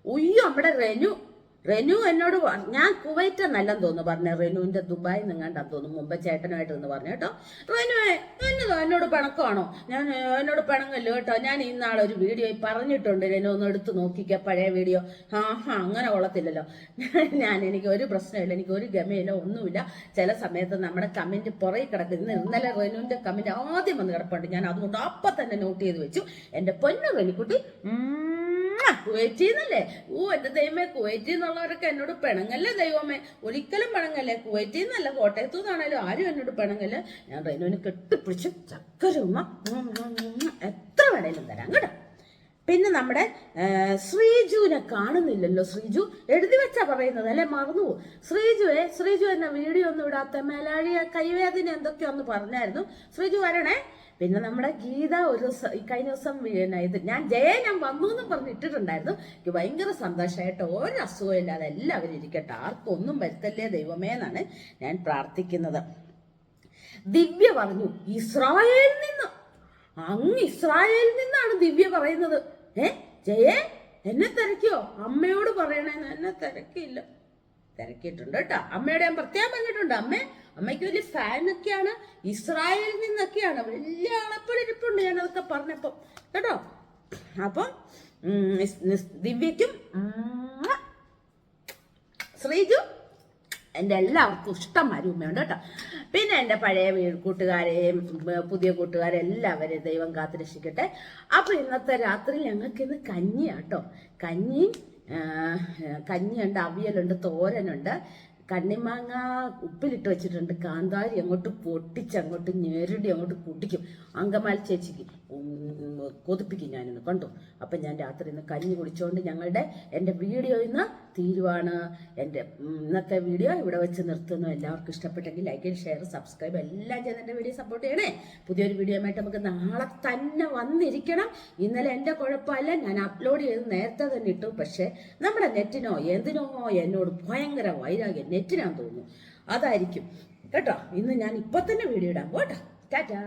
ഉയ്യോ നമ്മുടെ റെനു റെനു എന്നോട് ഞാൻ കുവൈറ്റ് നല്ലെന്ന് തോന്നുന്നു പറഞ്ഞു. റെനുവിന്റെ ദുബായ് നിങ്ങാണ്ടാന്ന് തോന്നുന്നു. മുമ്പ് ചേട്ടനുമായിട്ട് എന്ന് പറഞ്ഞു കേട്ടോ. റെനുവേ എന്നതോ എന്നോട് പിണക്കമാണോ? ഞാൻ എന്നോട് പിണങ്ങല്ലോ കേട്ടോ. ഞാൻ ഇന്നാളെ ഒരു വീഡിയോ പറഞ്ഞിട്ടുണ്ട് റെനു ഒന്ന് എടുത്ത് നോക്കിക്ക പഴയ വീഡിയോ. ആ ഹാ അങ്ങനെ കൊള്ളത്തില്ലല്ലോ. <laughs> ഞാൻ എനിക്ക് ഒരു പ്രശ്നമില്ല എനിക്ക് ഒരു ഗമയില്ല ഒന്നുമില്ല. ചില സമയത്ത് നമ്മുടെ കമന്റ് പുറകെ കിടക്കുന്നു ഇന്നലെ റെനുവിന്റെ കമന്റ് ആദ്യം വന്ന് കിടപ്പുണ്ട്. ഞാൻ അതുകൊണ്ട് അപ്പം തന്നെ നോട്ട് ചെയ്ത് വെച്ചു. എന്റെ പൊന്നു റെനിക്കുട്ടി. കുവൈറ്റിൽ ഓ എന്റെ ദൈവമേ കുവൈറ്റിൽ നിന്നുള്ളവരൊക്കെ എന്നോട് പിണങ്ങല്ലേ ദൈവമേ? ഒരിക്കലും പിണങ്ങല്ലേ? കുവൈറ്റിൽ നിന്നല്ല കോട്ടയത്തു നിന്നാണേലും ആരും എന്നോട് പിണങ്ങല്ലേ? ഞാൻ റെനുവിന് കെട്ടിപ്പിടിച്ച് ചക്കരുമ എത്ര വേണേലും തരാം കേട്ടോ. പിന്നെ നമ്മുടെ ശ്രീജുവിനെ കാണുന്നില്ലല്ലോ ശ്രീജു? എഴുതി വെച്ചാ പറയുന്നത് അല്ലെ? മറന്നു. ശ്രീജുവെ ശ്രീജു എന്നെ വീഡിയോ ഒന്നും ഇടാത്ത മേലാഴിയ കൈവേദന എന്തൊക്കെയൊന്ന് പറഞ്ഞായിരുന്നു. ശ്രീജു വരണേ. പിന്നെ നമ്മുടെ ഗീത ഒരു ദിവസം കഴിഞ്ഞ ദിവസം പിന്നെ ഇത് ഞാൻ ജയ ഞാൻ വന്നു എന്ന് പറഞ്ഞ് ഇട്ടിട്ടുണ്ടായിരുന്നു. എനിക്ക് ഭയങ്കര സന്തോഷമായിട്ട് ഒരു അസുഖവും ഇല്ലാതെ എല്ലാവരും ഇരിക്കട്ടെ. ആർക്കും ഒന്നും വരുത്തല്ലേ ദൈവമേ എന്നാണ് ഞാൻ പ്രാർത്ഥിക്കുന്നത്. ദിവ്യ പറഞ്ഞു ഇസ്രായേലിൽ നിന്ന്. അങ്ങ് ഇസ്രായേലിൽ നിന്നാണ് ദിവ്യ പറയുന്നത്. ഏ ജയേ എന്നെ തിരക്കിയോ? അമ്മയോട് പറയണേന്ന് എന്നെ തിരക്കിയില്ല. തിരക്കിയിട്ടുണ്ട് കേട്ടോ. അമ്മയോട് ഞാൻ പ്രത്യേകം പറഞ്ഞിട്ടുണ്ട് അമ്മേ അമ്മയ്ക്ക് വലിയ ഫാനൊക്കെയാണ് ഇസ്രായേലിൽ നിന്നൊക്കെയാണ്. വലിയ അളപ്പിലിരിപ്പുണ്ട് ഞാനതൊക്കെ പറഞ്ഞപ്പം. കേട്ടോ? അപ്പം ദിവ്യയ്ക്കും ശ്രീജു എന്റെ എല്ലാവർക്കും ഇഷ്ടംമാരും ഉമ്മയുണ്ട് കേട്ടോ. പിന്നെ എന്റെ പഴയ കൂട്ടുകാരെയും പുതിയ കൂട്ടുകാരെ എല്ലാവരെയും ദൈവം കാത്തിരക്ഷിക്കട്ടെ. അപ്പോൾ ഇന്നത്തെ രാത്രി ഞങ്ങൾക്ക് ഇന്ന് കഞ്ഞിയാട്ടോ കഞ്ഞി കഞ്ഞിയുണ്ട് അവിയലുണ്ട് തോരനുണ്ട്. കണ്ണിമാങ്ങ ഉപ്പിലിട്ട് വെച്ചിട്ടുണ്ട്. കാന്താരി അങ്ങോട്ട് പൊട്ടിച്ച് അങ്ങോട്ട് ഞെരടി അങ്ങോട്ട് കുടിക്കും. അങ്കമാലി ചേച്ചിക്ക്. കൊതിപ്പിക്കും ഞാനിന്ന്. കണ്ടു? അപ്പം ഞാൻ രാത്രി ഇന്ന് കഞ്ഞി കുടിച്ചുകൊണ്ട് ഞങ്ങളുടെ എന്റെ വീഡിയോ ഇന്ന് തീരുവാണ്. എന്റെ ഇന്നത്തെ വീഡിയോ ഇവിടെ വെച്ച് നിർത്തുന്നു. എല്ലാവർക്കും ഇഷ്ടപ്പെട്ടെങ്കിൽ ലൈക്ക് ഷെയർ സബ്സ്ക്രൈബ് എല്ലാം ചെയ്ത് എന്റെ വീഡിയോ സപ്പോർട്ട് ചെയ്യണേ. പുതിയൊരു വീഡിയോ ആയിട്ട് നമുക്ക് നാളെ തന്നെ വന്നിരിക്കണം. ഇന്നലെ എന്റെ കുഴപ്പമല്ല. ഞാൻ അപ്ലോഡ് ചെയ്ത് നേരത്തെ തന്നെ ഇട്ടു. പക്ഷേ നമ്മുടെ നെറ്റിനോ എന്തിനോ എന്നോട് ഭയങ്കര വൈരാഗ്യം. നെറ്റിനാന്ന് തോന്നുന്നു. അതായിരിക്കും. കേട്ടോ? ഇന്ന് ഞാൻ ഇപ്പം തന്നെ വീഡിയോ ഇടാം. കേട്ടോ ടാറ്റാ.